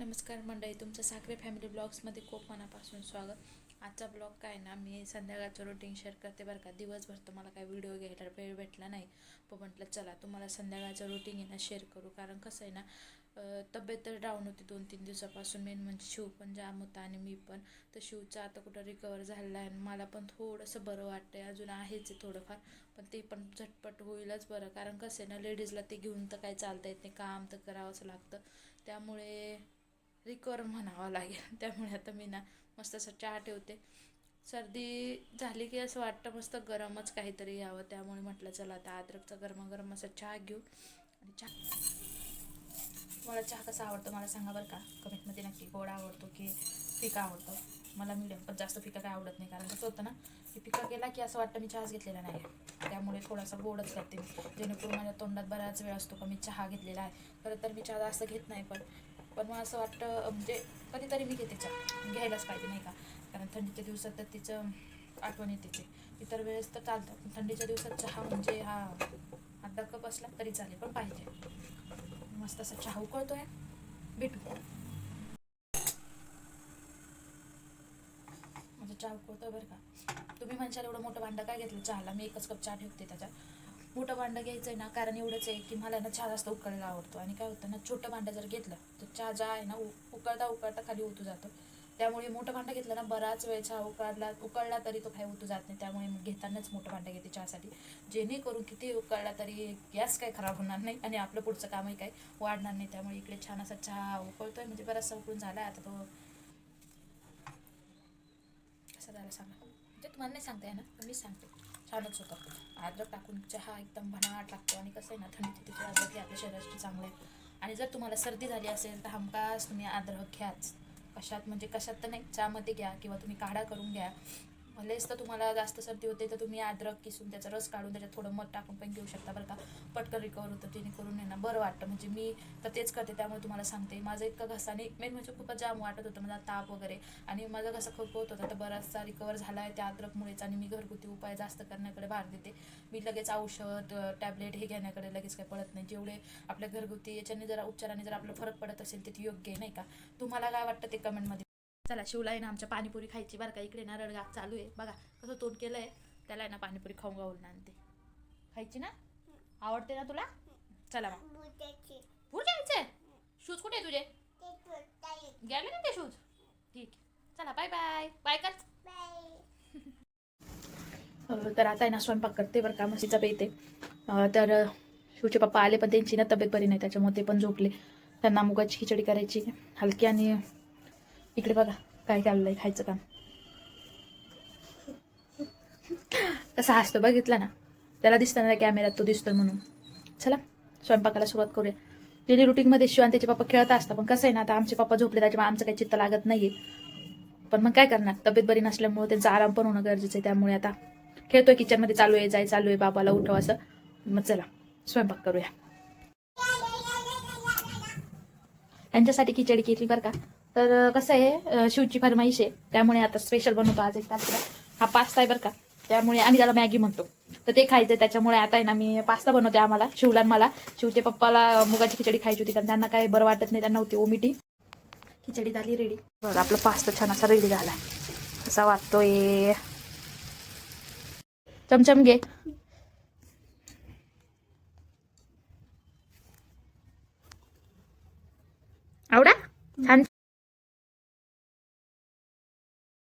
नमस्कार मंडळी तुमचं साखरे फॅमिली ब्लॉग्समध्ये खूप मनापासून स्वागत. आजचा ब्लॉग काय ना मी संध्याकाळचं रुटीन शेअर करते बरं का. दिवसभर तर मला काय व्हिडिओ घ्यायला वेळ भेटला नाही. पण म्हटलं चला तुम्हाला संध्याकाळचं रुटीन आहे ना शेअर करू. कारण कसं आहे ना तब्येत तर डाऊन होती दोन तीन दिवसापासून. मेन म्हणजे शिव पण जाम होता आणि मी पण. तर शिवचा आता कुठं रिकवर झालेला आहे आणि मला पण थोडंसं बरं वाटतंय. अजून आहेच आहे थोडंफार पण ते पण झटपट होईलच बरं. कारण कसं आहे ना लेडीजला ते घेऊन तर काही चालता येत नाही. काम तर करावंच लागतं. त्यामुळे रिकवर म्हणावं लागेल. त्यामुळे आता मी ना मस्त असं चहा ठेवते. सर्दी झाली की असं वाटतं मस्त गरमच काहीतरी यावं. त्यामुळे म्हटलं चला आता अद्रकचा गरमागरम असा चहा घेऊ. आणि चहा. मला चहा कसा आवडतो मला सांगा बरं का? कमेंटमध्ये नक्की गोड आवडतो की फिका आवडतो? मला मिडियम पण जास्त फिका काय आवडत नाही कारण कसं होतं ना की फिका गेला की असं वाटतं मी चहाच घेतलेला नाही त्यामुळे थोडासा गोडच करते मी. जेणेकरून माझ्या तोंडात बराच वेळ असतो का मी चहा घेतलेला आहे. खरं तर मी चहा जास्त घेत नाही पण पण मग असं वाटतं म्हणजे कधीतरी मी घेते चहा. घ्यायलाच पाहिजे नाही का? कारण थंडीच्या दिवसात तर तिचं आठवण येते ते. इतर वेळेस तर चालतं पण थंडीच्या दिवसात चहा म्हणजे हा अर्धा कप असला तरी चालेल पण पाहिजे. मस्त असा चहा उकळतोय. भेटू. माझा चहा उकळतोय बरं का. तुम्ही म्हणशाल एवढं मोठं भांडं काय घेतलं? चहाला. मी एकच कप चहा ठेवते त्याच्यात. मोठं भांडं घ्यायचं आहे ना कारण एवढंच आहे की मला ना चहा जास्त उकळायला आवडतो. आणि काय होतं ना छोटं भांडं जर घेतलं तर चहा जा आहे ना उकळता उकळता खाली उतू जातो. त्यामुळे मोठं भांडं घेतलं ना बराच वेळ चहा उकळला उकळला तरी तो काही उतू जात नाही. त्यामुळे मग घेतानाच मोठं भांडं घेते चहासाठी. जेणेकरून किती उकळला तरी गॅस काही खराब होणार नाही आणि आपलं पुढचं कामही काही वाढणार नाही. त्यामुळे इकडे छान असा चहा उकळतोय. म्हणजे बराचसा उकळून झाला आता तो कसा झाला सांगा. म्हणजे तुम्हाला नाही सांगता येणार पण मी सांगते. छानच होतं. अद्रक टाकून चहा एकदम भनाट लागतो आणि कसं आहे ना थंडीची तिथे अद्रक हे आपल्या शरीरासाठी चांगलं आहे. आणि जर तुम्हाला सर्दी झाली असेल तर हमखास तुम्ही अद्रक घ्याच. कशात म्हणजे कशात तर नाही चहामध्ये घ्या किंवा तुम्ही काढा करून घ्या. लेस तर तुम्हाला जास्त सर्दी होते तर तुम्ही अद्रक किसून त्याचा रस काढून त्याच्यात थोडं मध टाकून पण घेऊ शकता बरं का. पटकन रिकवर होतं जेणेकरून आहे ना बरं वाटतं. म्हणजे मी तर तेच करते त्यामुळे तुम्हाला सांगते. माझं इतकं घसाने मेन म्हणजे खूपच जाम वाटत होतं माझा ताप वगैरे. आणि माझा घसा खूप होत होता तर बराचसा रिकवर झाला आहे त्या अद्रकमुळेच आणि मी घरगुती उपाय जास्त करण्याकडे भार देते. मी लगेच औषध टॅबलेट हे घेण्याकडे लगेच काही पडत नाही. जेवढे आपल्या घरगुती याच्याने जरा उपचाराने जर आपला फरक पडत असेल ते योग्य आहे नाही का? तुम्हाला काय वाटतं ते कमेंटमध्ये चला शिवला आहे ना आमच्या पाणीपुरी खायची बरं का. इकडे ना रडगाग चालू आहे. बघा कसं तोंड केलंय. त्याला आहे ना पाणीपुरी खाऊन गावून आणते. खायची ना? आवडते ना तुला? चला मग. जायचंय शूज कुठे आहे तुझे? गेले ना ते शूज? ठीक. आहे चला बाय बाय बाय कर. तर आता आहे ना स्वयंपाक करते बरं का. म्हशीचा पेते तर शिवचे पप्पा आले पण त्यांची ना तब्येत बरी नाही त्याच्यामुळे ते पण झोपले. त्यांना मुगाची खिचडी करायची हलकी आणि इकडे बघा काय चाललंय खायचं काम. कसा हसतो बघितला ना? त्याला दिसतं ना कॅमेऱ्यात तो दिसतोय म्हणून. चला स्वयंपाकाला सुरुवात करूया. डेली रुटीनमध्ये शिवान त्याचे पप्पा खेळत असतात पण कसं आहे ना आता आमचे पप्पा झोपले त्याच्यामुळे आमचं काही चित्त लागत नाहीये. पण मग काय करणार? तब्येत बरी नसल्यामुळे त्यांचा आराम पण होणं गरजेचं आहे त्यामुळे आता खेळतोय किचनमध्ये चालू आहे जाय चालू आहे बाबाला उठव असं. मग चला स्वयंपाक करूया. यांच्यासाठी खिचडी केली बरं का? तर कसं आहे शिवची फरमाईश आहे. त्यामुळे आता स्पेशल बनवतो आज एक तारखेला हा पास्ता आहे बरं का. त्यामुळे आम्ही त्याला मॅगी म्हणतो. तर ते खायचं त्याच्यामुळे आता आहे ना मी पास्ता बनवते आम्हाला शिवला मला. शिवचे पप्पाला मुगाची खिचडी खायची होती कारण त्यांना काही बरं वाटत नाही त्यांना होती ओमिटी. खिचडी झाली रेडी बरं आपला पास्ता छान असा रेडी झाला. असा वाटतोय. चमचम घे. आवडा? छान.